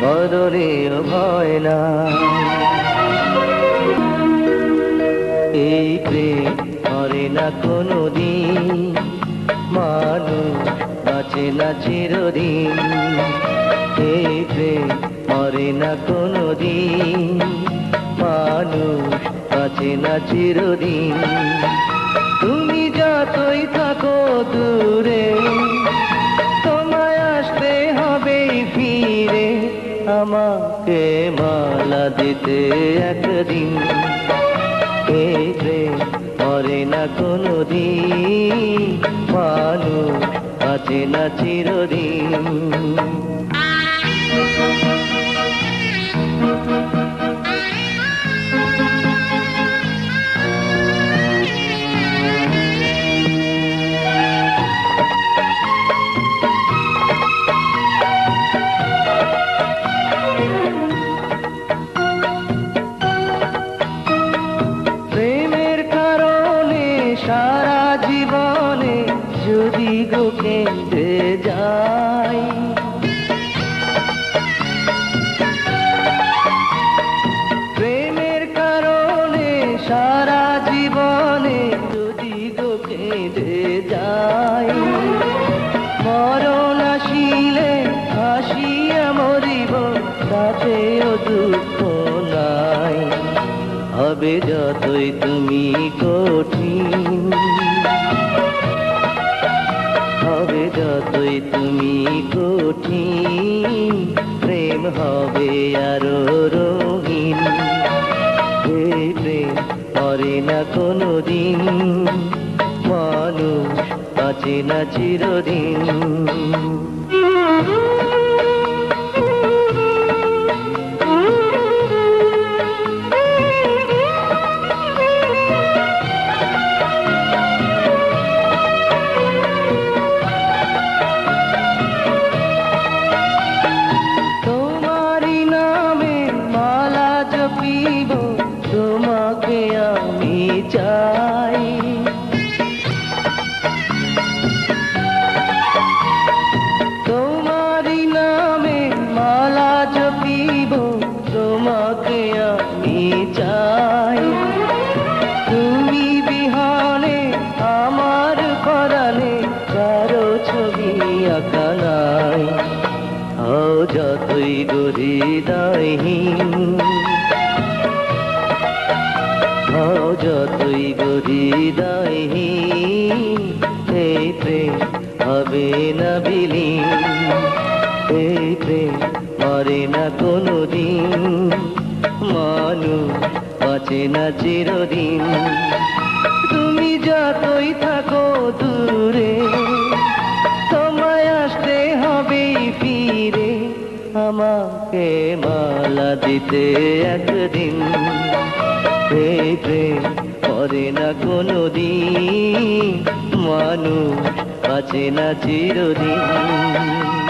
মরণেও ভয় না। এই প্রেম মরে না কোনো দিন মানুষ বাঁচে না চিরদিন। এই প্রেম মরে না কোনো দিন মানুষ বাঁচে না চিরদিন। তুমি যতই থাকো দূরে আমাকে মালা দিতে একদিন। প্রেম মরে না কোনো দিন মানুষ আছে না চিরদিন। সারা জীবনে যদি গো কেঁদে যাই। প্রেমের কারণে সারা জীবনে যদি গো কেঁদে যাই। মরণ আসিলে হাসিয়া মরিব তাতেও দুঃখ হবে যতই তুমি কঠিন। হবে যতই তুমি কঠিন, প্রেম হবে আরও এই প্রেম মরে না কোনো দিন মানুষ বাঁচে না চিরদিন। চাই। তোমারি নামে মালা জপিব, তোমাকে আমি চাই। তুমি বিহানে আমার পরাণে, কারও ছবি আঁকা নাই। যতই গরিদাহীন হবে না বিলীন। এই প্রেম মরে না কোনো দিন মানুষ বাঁচে না চিরদিন। তুমি যতই থাকো দূরে, তোমায় আসতে হবে ফিরে। আমাকে মালা দিতে একদিন। এই প্রেম করে না কোনো দিন মানুষ বাঁচে না চিরদিন।